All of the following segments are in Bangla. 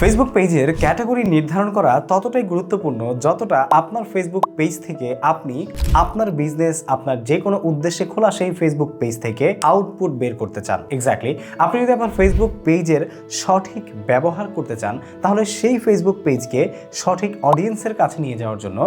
ফেসবুক পেজের ক্যাটাগরি নির্ধারণ করা ততটাই গুরুত্বপূর্ণ যতটা আপনার ফেসবুক পেজ থেকে আপনি আপনার বিজনেস আপনার যে কোনো উদ্দেশ্যে খোলা সেই ফেসবুক পেজ থেকে আউটপুট বের করতে চান। এক্স্যাক্টলি আপনি যদি আপনার ফেসবুক পেজের সঠিক ব্যবহার করতে চান, তাহলে সেই ফেসবুক পেজকে সঠিক অডিয়েন্সের কাছে নিয়ে যাওয়ার জন্য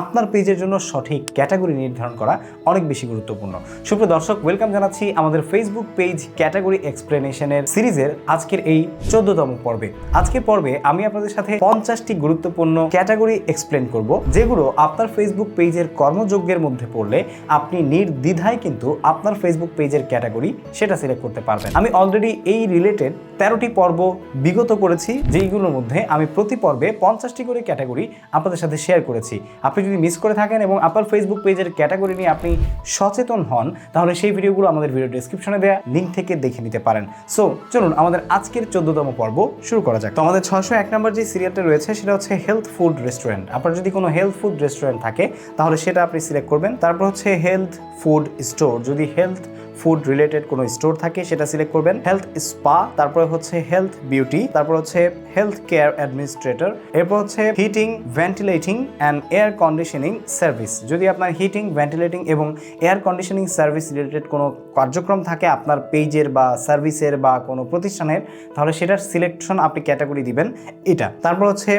আপনার পেজের জন্য সঠিক ক্যাটাগরি নির্ধারণ করা অনেক বেশি গুরুত্বপূর্ণ। সুপ্রিয় দর্শক ওয়েলকাম জানাচ্ছি আমাদের ফেসবুক পেজ ক্যাটাগরি এক্সপ্লেনেশনের সিরিজের আজকের এই চোদ্দতম পর্বে। আজকের পর্বে আমি আপনাদের সাথে পঞ্চাশটি গুরুত্বপূর্ণ ক্যাটাগরি এক্সপ্লেন করব, যেগুলো আপনার ফেসবুক পেজের কর্মযোগ্যের মধ্যে পড়লে আপনি নির্দ্বিধায় কিন্তু আপনার ফেসবুক পেজের ক্যাটাগরি সেটা সিলেক্ট করতে পারবেন। আমি অলরেডি এই রিলেটেড তেরোটি পর্ব বিগত করেছি, যেইগুলোর মধ্যে আমি প্রতি পর্বে পঞ্চাশটি করে ক্যাটাগরি আপনাদের সাথে শেয়ার করেছি। আপনি যদি মিস করে থাকেন এবং আপনার ফেসবুক পেজের ক্যাটাগরি নিয়ে আপনি সচেতন হন, তাহলে সেই ভিডিওগুলো আমাদের ভিডিও ডিসক্রিপশনে দেওয়া লিঙ্ক থেকে দেখে নিতে পারেন। সো চলুন আমাদের আজকের চোদ্দতম পর্ব শুরু করা যাক। তো আমাদের ছশো এক নম্বর যে সিরিয়ালটা রয়েছে, সেটা হচ্ছে হেলথ ফুড রেস্টুরেন্ট আপনার যদি কোনো হেলথ ফুড রেস্টুরেন্ট থাকে, তাহলে সেটা আপনি সিলেক্ট করবেন। তারপর হচ্ছে হেলথ ফুড স্টোর যদি হেলথ ফুড রিলেটেড কোনো স্টোর থাকে, সেটা সিলেক্ট করবেন। হেলথ স্পা তারপরে হচ্ছে হেলথ বিউটি তারপর হচ্ছে হেলথ কেয়ার অ্যাডমিনিস্ট্রেটর এরপর হচ্ছে heating ventilating and air conditioning service যদি আপনার হিটিং ভেন্টিলেটিং এবং এয়ার কন্ডিশনিং সার্ভিস রিলেটেড কোনো কার্যক্রম থাকে আপনার পেজের বা সার্ভিসের বা কোনো প্রতিষ্ঠানের, তাহলে সেটার সিলেকশন আপনি ক্যাটাগরি দিবেন। এটা। তারপর হচ্ছে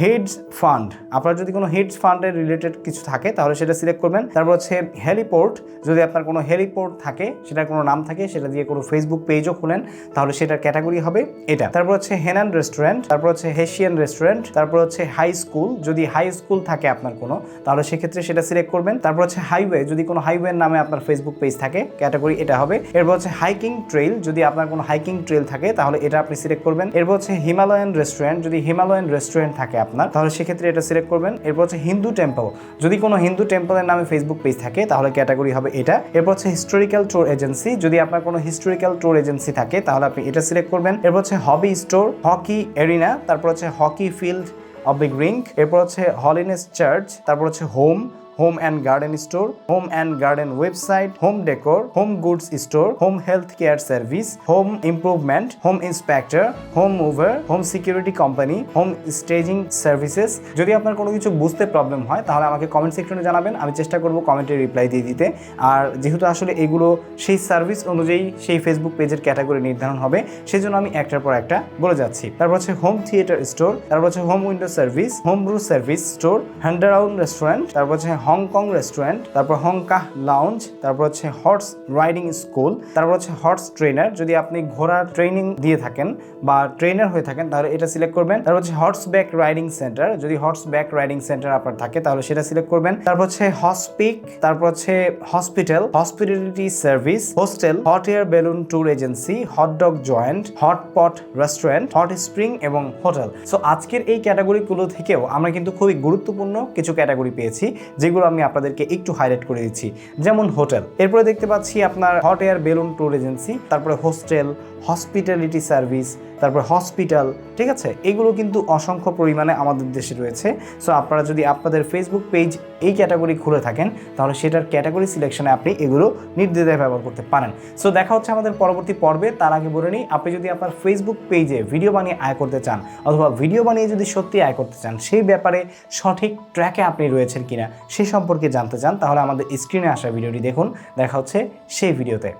হেডস ফান্ড আপনার যদি কোনো হেডস ফান্ডের রিলেটেড কিছু থাকে, তাহলে সেটা সিলেক্ট করবেন। তারপর হচ্ছে হেলিপোর্ট যদি আপনার কোনো হেলিপোর্ট থাকে, সেটার কোনো নাম থাকে, সেটা দিয়ে কোনো ফেসবুক পেজও খুলেন, তাহলে সেটার ক্যাটাগরি হবে এটা। তারপর হচ্ছে হেনান রেস্টুরেন্ট তারপর হচ্ছে হেশিয়ান রেস্টুরেন্ট তারপর হচ্ছে হাই স্কুল যদি হাই স্কুল থাকে আপনার কোনো, তাহলে সেক্ষেত্রে সেটা সিলেক্ট করবেন। তারপর হচ্ছে হাইওয়ে যদি কোনো হাইওয়ের নামে আপনার ফেসবুক পেজ থাকে ক্যাটাগরি এটা হবে। এরপর হচ্ছে হাইকিং ট্রেল যদি আপনার কোনো হাইকিং ট্রেল থাকে, তাহলে এটা আপনি সিলেক্ট করবেন। এরপর হচ্ছে হিমালয়ান রেস্টুরেন্ট যদি হিমালয়ান রেস্টুরেন্ট থাকে আপনার, তাহলে সেক্ষেত্রে এটা সিলেক্ট করবেন। এরপর হচ্ছে হিন্দু টেম্পল যদি কোনো হিন্দু টেম্পলের নামে ফেসবুক পেজ থাকে, তাহলে ক্যাটাগরি হবে এটা। এরপর হচ্ছে হিস্টোরিক্যাল ট্যুর এজেন্সি যদি আপনার কোনো হিস্টোরিক্যাল ট্যুর এজেন্সি থাকে, তাহলে আপনি এটা সিলেক্ট করবেন। এরপর হচ্ছে হবি স্টোর হকি এরিনা তারপর হচ্ছে হকি ফিল্ড অবিক রিঙ্ক এরপর হচ্ছে হলিনেস চার্চ তারপর হচ্ছে home home and garden store, home and garden website, home decor, home goods store, home health care service, home improvement, home inspector, home mover, home security company, home staging services. যদি আপনার কোনো কিছু বুঝতে প্রবলেম হয়, তাহলে আমাকে কমেন্ট সেকশনে জানাবেন, আমি চেষ্টা করব কমেন্টে রিপ্লাই দিয়ে দিতে। আর যেহেতু আসলে এগুলো সেই সার্ভিস অনুযায়ী সেই ফেসবুক পেজের ক্যাটাগরি নির্ধারণ হবে, সেজন্য আমি একটার পর একটা বলে যাচ্ছি। তারপর হচ্ছে হোম থিয়েটার স্টোর, তারপর হচ্ছে home window service, home brew service store Honduran restaurant, তারপর হচ্ছে হংকং রেস্টুরেন্ট তারপর হংকাহ লাউঞ্জ তারপর হচ্ছে হর্স রাইডিং স্কুল তারপর হচ্ছে হর্স ট্রেনার যদি আপনি ঘোড়ার ট্রেনিং দিয়ে থাকেন বা ট্রেনার হয়ে থাকেন, তাহলে এটা সিলেক্ট করবেন। তারপর হচ্ছে হর্স ব্যাক রাইডিং সেন্টার যদি হর্স ব্যাক রাইডিং সেন্টার আপনার থাকে, তাহলে সেটা সিলেক্ট করবেন। তারপর হচ্ছে হসপিক তারপর হচ্ছে hospital hospitality service hostel hot air balloon tour agency hot dog joint hot pot restaurant hot spring এবং হোটেল সো আজকের এই ক্যাটাগরিগুলো থেকেও আমরা কিন্তু খুবই গুরুত্বপূর্ণ কিছু ক্যাটাগরি পেয়েছি যেগুলো আমি আপনাদেরকে একটু হাইলাইট করে দিচ্ছি। যেমন হোটেল। এরপরে দেখতে পাচ্ছি আপনার hot air balloon tour agency তারপরে হোস্টেল হসপিটালিটি সার্ভিস তারপর হসপিটাল ঠিক আছে? এগুলো কিন্তু অসংখ্য পরিমাণে আমাদের দেশে রয়েছে। সো আপনারা যদি আপনাদের ফেসবুক পেজ এই ক্যাটাগরি খুলে থাকেন, তাহলে সেটার ক্যাটাগরি সিলেকশনে আপনি এগুলো নির্দ্বিধায় ব্যবহার করতে পারেন। সো দেখা হচ্ছে আমাদের পরবর্তী পর্বে। তার আগে বলে নিই, আপনি যদি আপনার ফেসবুক পেজে ভিডিও বানিয়ে আয় করতে চান, অথবা ভিডিও বানিয়ে যদি সত্যি আয় করতে চান, সেই ব্যাপারে সঠিক ট্র্যাকে আপনি রয়েছেন কিনা সে সম্পর্কে জানতে চান তাহলে আমাদের স্ক্রিনে আসা ভিডিওটি দেখুন। দেখা হচ্ছে সেই ভিডিওতে।